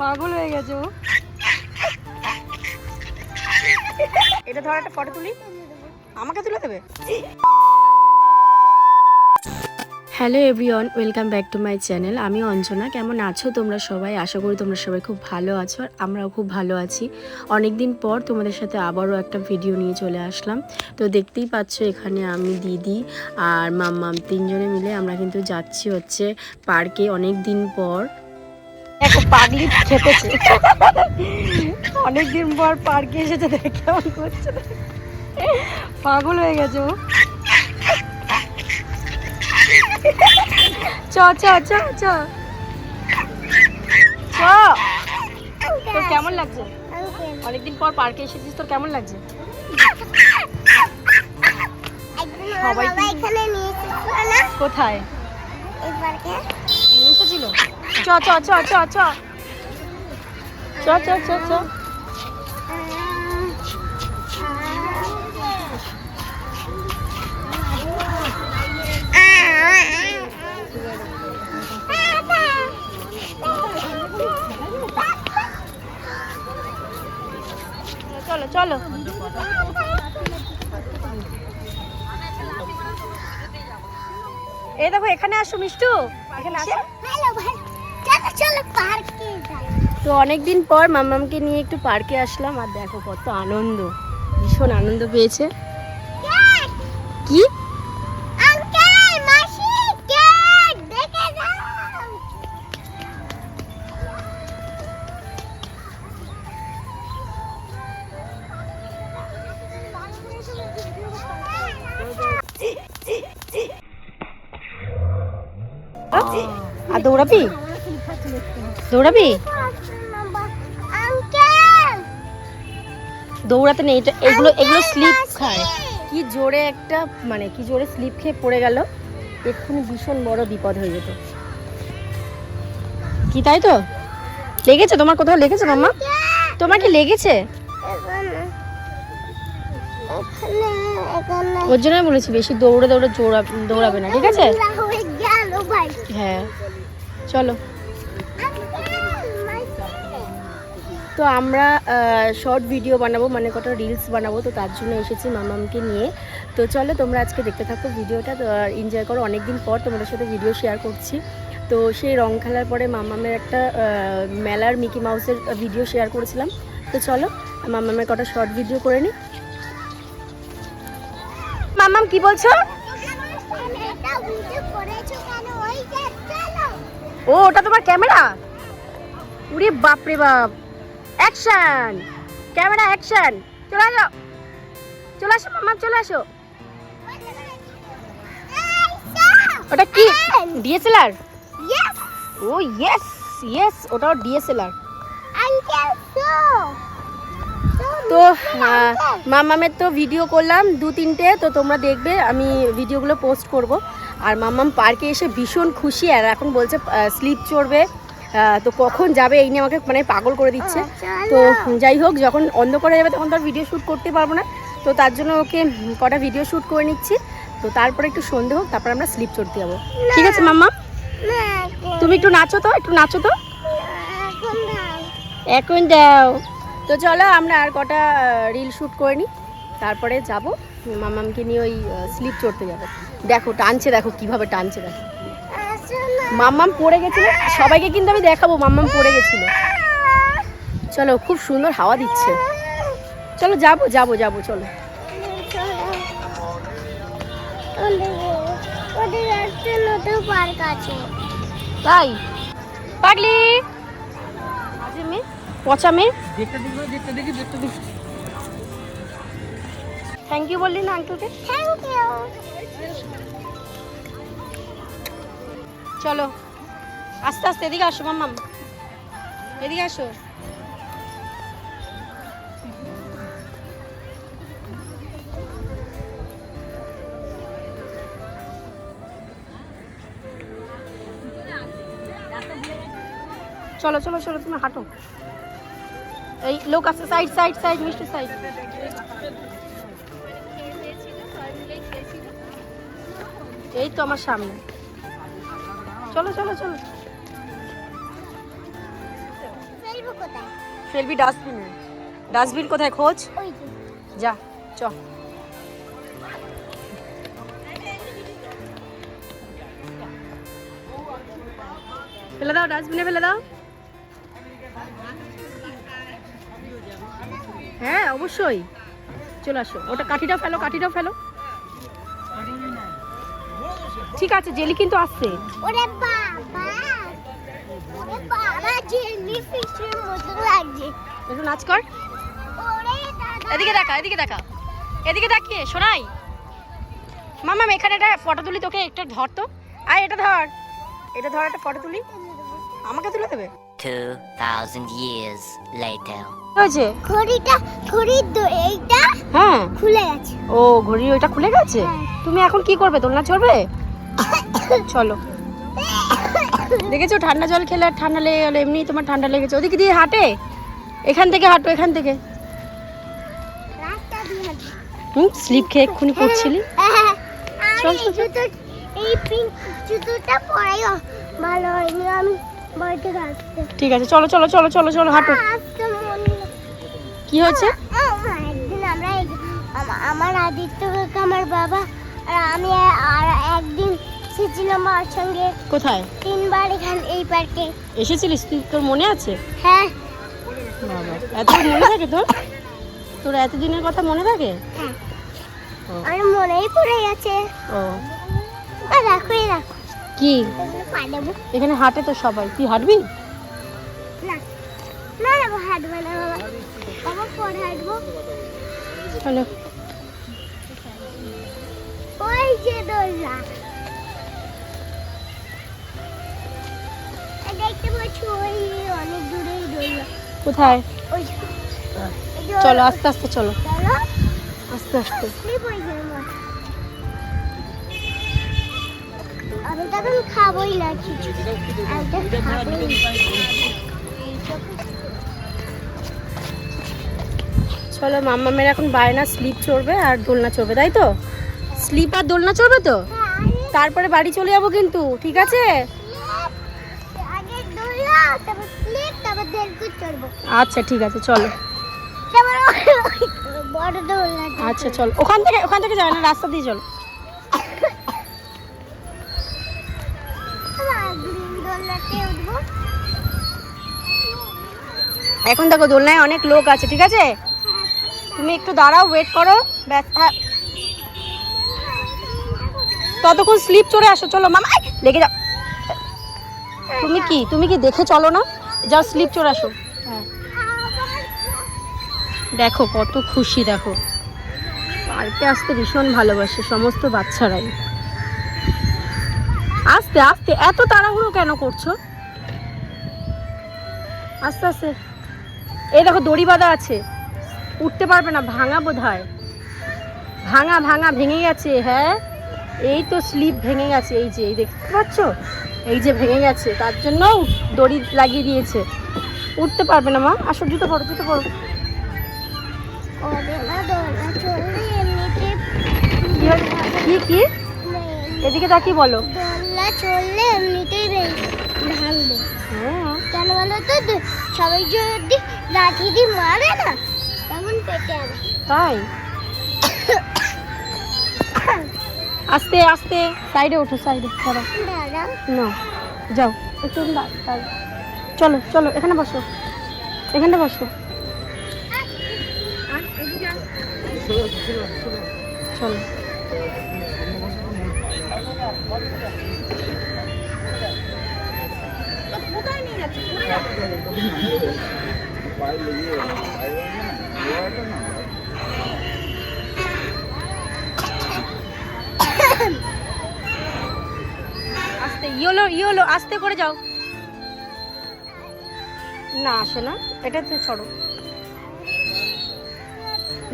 পাগল হয়ে গেছে ও। এটা ধর একটা ফটো তুলি। আমাকে তুলে দেবে? Hello everyone welcome back to my channel আমি অঞ্জনা, কেমন আছো তোমরা সবাই? আশা করি তোমরা সবাই খুব ভালো আছো আর আমরাও খুব ভালো আছি। অনেক দিন পর তোমাদের সাথে আবারও একটা ভিডিও নিয়ে চলে আসলাম। তো দেখতেই পাচ্ছ এখানে আমি, দিদি আর মাম্মাম তিনজনে মিলে আমরা কিন্তু যাচ্ছি হচ্ছে পার্কে অনেক দিন পর। দেখো পাগলি খেপেছে অনেক দিন পর পার্কে এসেছে দেখে কেমন করছে। পাগল হয়ে গেছে ও। চ চ চ চ। চ। তোর কেমন লাগছে? অনেকদিন পর পার্কে এসেছিস তোর কেমন লাগছে? সবাই কোথায়? নিয়ে এসেছিল? চ চ চ চ চ। চ চ চ চ। চলো চলো। এই দেখো, এখানে আসো মিষ্টু। এখানে আসো। চলো পার্কে যাই। তো অনেকদিন পর মামামকে নিয়ে একটু পার্কে আসলাম আর দেখো কত আনন্দ ভীষণ আনন্দ পেয়েছে। কি? আর দৌড়াবি দৌড়াবি? দৌড়াতে নেই এটা এগুলো এগুলো স্লিপ খায়। কি জোরে একটা মানে কি জোরে স্লিপ খেয়ে পড়ে গেল এক্ষুনি ভীষণ বড় বিপদ হয়ে যেত। কি তাই তো? লেগেছে? তোমার কোথাও লেগেছে মাম্মা? তোমার কি লেগেছে? ওর জন্য বলেছি বেশি দৌড়ে দৌড়ে দৌড়াবে না ঠিক আছে? হ্যাঁ। চলো। তো আমরা শর্ট ভিডিও বানাবো মানে কটা রিলস বানাবো, তো তার জন্য এসেছি মামামকে নিয়ে। তো চলো তোমরা আজকে দেখতে থাকো ভিডিওটা এনজয় করো। অনেক দিন পর তোমাদের সাথে ভিডিও শেয়ার করছি। তো সেই রং খেলার পরে মামামের একটা মেলার মিকি মাউসের ভিডিও শেয়ার করেছিলাম। তো চলো মামামের কটা শর্ট ভিডিও করে নিই মামাম, কি বলছো? ও, ওটা তোমার ক্যামেরা? উরে বাপরে বাপ। অ্যাকশন ক্যামেরা অ্যাকশন চলে আসো! চলে আসো মামা চলে আসো! ওটা কি? ডিএসএলআর ও ইয়েস ইয়েস ওটা ডিএসএলআর তো মামামের তো ভিডিও করলাম দু তিনটে তো তোমরা দেখবে আমি ভিডিওগুলো পোস্ট করব। আর মামাম পার্কে এসে ভীষণ খুশি আর এখন বলছে স্লিপ চড়বে। তো কখন যাবে এই নিয়ে আমাকে মানে পাগল করে দিচ্ছে। তো যাই হোক যখন অন্ধকারে যাবে তখন তো আর ভিডিও শ্যুট করতে পারব না। তো তার জন্য ওকে কটা ভিডিও শ্যুট করে নিচ্ছি। তো তারপরে একটু সন্ধে হোক তারপর আমরা স্লিপ চড়তে যাব। ঠিক আছে মাম্মা? তুমি একটু নাচো তো একটু নাচো তো। এখন দাও। তো চলো আমরা আর কটা রিল শ্যুট করে নিই। তারপরে যাব। মামামকে নিয়ে ওই স্লিপ চড়তে যাব। দেখো টানছে দেখো কীভাবে টানছে দেখো। মাম্মাম পড়ে গেছিল। সবাইকে কিন্তু আমি দেখাবো মাম্মাম পড়ে গেছিল। চলো খুব সুন্দর হাওয়া দিচ্ছে। চলো যাব যাব যাব চলো। তাই? পাগলি? আজে পচা মেয়ে। থ্যাংক ইউ বললি না আঙ্কেলকে থ্যাংক ইউ চলো। আস্তে আস্তে, এদিকে আসো, মাম্মাম। এদিকে আসো। চলো চলো চলো, তুমি হাঁটো। এই লোক আছে সাইড সাইড সাইড মিষ্টি সাইড এই তো আমার সামনে। চলো চলো চলো। ফেলবি ডাস্টবিনে। ডাস্টবিন কোথায় খোঁজ? যা চ। ফেলে দাও ডাস্টবিনে ফেলে দাও। হ্যাঁ অবশ্যই। চলে আসো। ওটা কাঠিটাও ফেলো কাঠিটাও ফেলো। ঠিক আছে জেলি কিন্তু আসছে। ওরে বাবা ওরে বাবা জেলি ফিশের মতো লাগছে একটু নাচ কর। ওরে দাদা। এদিকে দেখা এদিকে দেখা। এদিকে তাকিয়ে শোনাই মামা এখানে একটা ফটো তুলি তোকে একটা ধর তো। আয় এটা ধর। এটা ধর একটা ফটো তুলি। আমাকে তুলে দেবে? 2,000 years later. হয়েছে? ঘড়িটা ঘড়ির দো- এইটা হ্যাঁ। খুলে গেছে। ও ওইটা খুলে গেছে? হ্যাঁ। তুমি এখন কি করবে দোলনা চড়বে চলো। দেখেছ ঠান্ডা জল খেলে ঠান্ডা লেগে গেলে এমনি তোমার ঠান্ডা লেগেছে। ওদিকে দিয়ে হাঁটে এখান থেকে হাঁটো এখান থেকে। হুম স্লিপ খেয়ে এক্ষুনি পড়ছিলি? চল, এই ভালো হয়নি আমি ঠিক আছে চলো চলো চলো চলো চলো হাঁটো। কি হয়েছে? একদিন আমরা আমার আদিত্য আমার বাবা আর আমি আর একদিন এসেছিলাম আমার সঙ্গে? কোথায়? তিনবার এখান এই পার্কে। এসেছিলিস তুই? তোর মনে আছে? হ্যাঁ। বাবা এত মনে থাকে তোর? তোর এতদিনের কথা মনে থাকে? হ্যাঁ। ও, আমার মনেই পড়ে গেছে। ও। আর রাখো রাখো। কি? এখানে হাঁটে তো সবাই। তুই হাঁটবি? না না বাবা, হাঁটবো না বাবা। বাবা পরে হাঁটবো। চলো। ওই যে দোলনা। কোথায়? চলো আস্তে আস্তে চলো। চলো আস্তে আস্তে। স্লিপ হয়ে যাবে আমি তখন খাবোই না কিছু। আমি তো খাবোই এখন বায়না স্লিপ চড়বে আর দোলনা চড়বে তাই তো? স্লিপ আর দোলনা চড়বে তো? তারপরে বাড়ি চলে যাব কিন্তু ঠিক আছে আগে দোলনা তারপর স্লিপ তারপর দেড়কুট চড়বো আচ্ছা ঠিক আছে, চলো। আচ্ছা চলো। ওখান থেকে ওখান থেকে যাবে না, রাস্তা দিয়ে চলো। এখন দেখো, দোলনায় অনেক লোক আছে, ঠিক আছে? তুমি একটু দাঁড়াও ওয়েট করো। ব্যাস ততক্ষণ স্লিপ চড়ে আসো, চলো। মামা লেগে যাও। তুমি কি তুমি কি দেখে চলো না? যাও স্লিপ চড়ে আসো। হ্যাঁ। দেখো, কত খুশি, দেখো। পার্কে আসতে ভীষণ ভালোবাসে সমস্ত বাচ্চারাই। আস্তে আস্তে, এত তাড়াহুড়ো কেন করছ? আস্তে আস্তে। এই দেখো, দড়ি বাঁধা আছে। উঠতে পারবে না, ভাঙা বোধ হয় ভাঙা ভাঙা ভেঙে গেছে হ্যাঁ? এই তো স্লিপ ভেঙে গেছে, এই যে, এই দেখতে পাচ্ছ? এই যে ভেঙে গেছে, তার জন্য দড়ি লাগিয়ে দিয়েছে। উঠতে পারবে না মা, আসো, জুতো পড়ো জুতো পড়ো কি কি? এদিকে তাকিয়ে বলো। দোলনা চললে এমনিতেই ভাঙবে কেন বলো তো সবাই যদি লাঠি দিয়ে মারে না তখন পেটে তাই? আস্তে আস্তে। সাইডে ওঠো সাইডে চলো না যাও। একটু চলো চলো এখানে বসো। এখানে বসো। চলো। আস্তে ইয়োলো ইয়োলো আস্তে করে যাও। না আসে না। এটা এটাতে চড়ো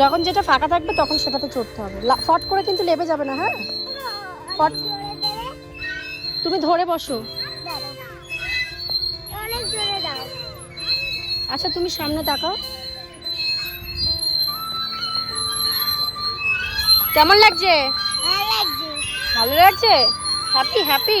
যখন যেটা ফাঁকা থাকবে তখন সেটাতে চড়তে হবে। ফট করে কিন্তু লেবে যাবে না হ্যাঁ? ফট তুমি ধরে বসো। আচ্ছা তুমি সামনে তাকাও। কেমন লাগছে? ভালো লাগছে। Happy happy.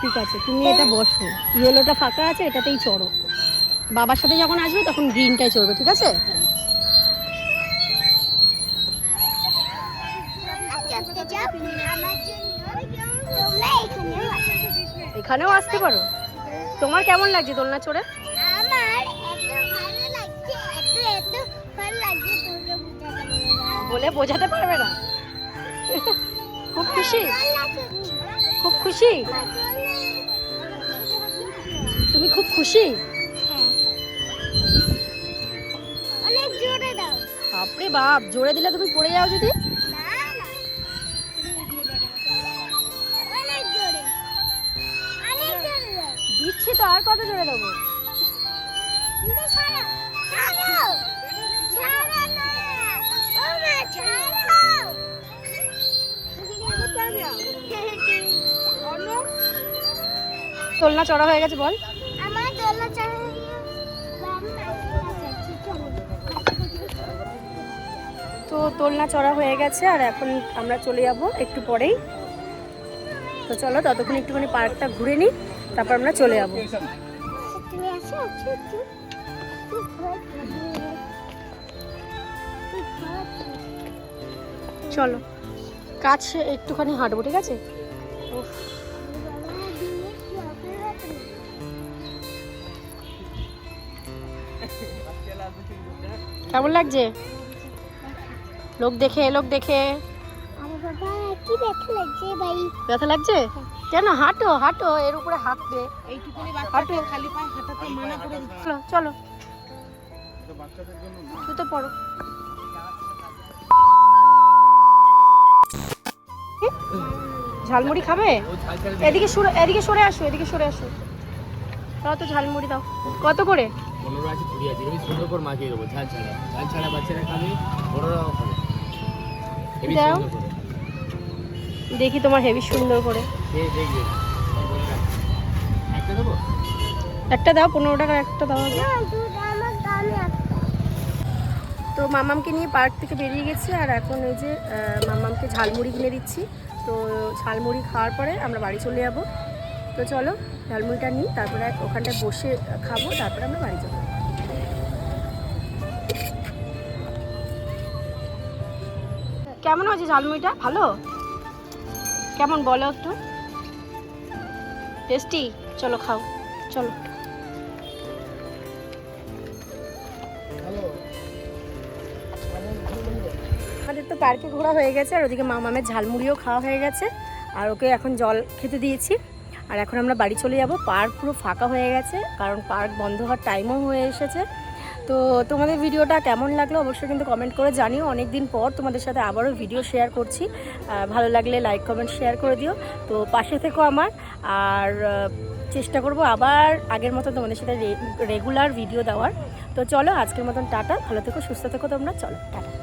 ঠিক আছে, তুমি এটা বসো। ইয়েলোটা ফাঁকা আছে, এটাতেই চড়ো। বাবার সাথে যখন আসবে তখন গ্রিনটায় চড়বে, ঠিক আছে? এখানেও আসতে পারো। তোমার কেমন লাগছে দোলনা চড়ে? বলে বোঝাতে পারবে না। খুব খুশি? খুব খুশি? তুমি খুব খুশি? অনেক জোরে দাও। বাপরে বাপ জোরে দিলে তুমি পড়ে যাও যদি। দিচ্ছি তো আর কত জোরে দেবো? দোলনা চড়া হয়ে গেছে বল। আমার দোলনা চড়া তো দোলনা চড়া হয়ে গেছে আর এখন আমরা চলে যাব একটু পরেই। তো চলো ততক্ষণ একটুখানি পার্কটা ঘুরে নিই তারপর আমরা চলে যাব। চলো কাছে একটুখানি হাঁটবো ঠিক আছে? কেমন লাগছে? লোক দেখে লোক দেখে। আমার বাবা কি ব্যথা লাগছে ভাই? ব্যথা লাগছে? কেন? হাঁটো হাঁটো এর উপরে হাঁটবে। এইটুকুনি হাঁটো। খালি পায়ে হাঁটাতে মানা করে। চলো চলো। শুতে পড়ো ঝালমুড়ি খাবে? এদিকে সরে এদিকে সরে আসো এদিকে সরে আসো। তাও তো ঝালমুড়ি দাও। কত করে? পনেরো আছে কুড়ি আছে। আমি সুন্দর করে মাখিয়ে দেবো ঝাল ছাড়া। ঝাল ছাড়া বাচ্চারা খাবে বড়রাও খাবে। দাও। সুন্দর করে। দেখি তোমার হেভি সুন্দর করে। দেখবে একটা দেবো? একটা দাও পনেরো টাকার একটা দাও তো মামামকে নিয়ে পার্ক থেকে বেরিয়ে গেছি আর এখন এই যে মামামকে ঝালমুড়ি কিনে দিচ্ছি। তো ঝালমুড়ি খাওয়ার পরে আমরা বাড়ি চলে যাব। তো চলো ঝালমুড়িটা নিই তারপরে ওখানটায় বসে খাব তারপরে আমরা বাড়ি যাব। কেমন হয়েছে ঝালমুড়িটা? ভালো? কেমন বলো একটু? টেস্টি? চলো খাও, চলো। আমাদের তো পার্কে ঘোরা হয়ে গেছে, আর ওদিকে মামামের ঝালমুড়িও খাওয়া হয়ে গেছে, আর ওকে এখন জল খেতে দিয়েছি। আর এখন আমরা বাড়ি চলে যাব, পার্ক পুরো ফাঁকা হয়ে গেছে, কারণ পার্ক বন্ধ হওয়ার টাইমও হয়ে এসেছে। তো তোমাদের ভিডিওটা কেমন লাগল অবশ্যই কিন্তু কমেন্ট করে জানিও। অনেক দিন পর তোমাদের সাথে আবারও ভিডিও শেয়ার করছি। ভালো লাগলে লাইক কমেন্ট শেয়ার করে দিও। তো পাশে থেকো আমার। আর চেষ্টা করব আবার আগের মতো তোমাদের সাথে রেগুলার ভিডিও দেওয়ার। তো চলো আজকের মতন টাটা। ভালো থেকো, সুস্থ থেকো তোমরা। চলো, টাটা।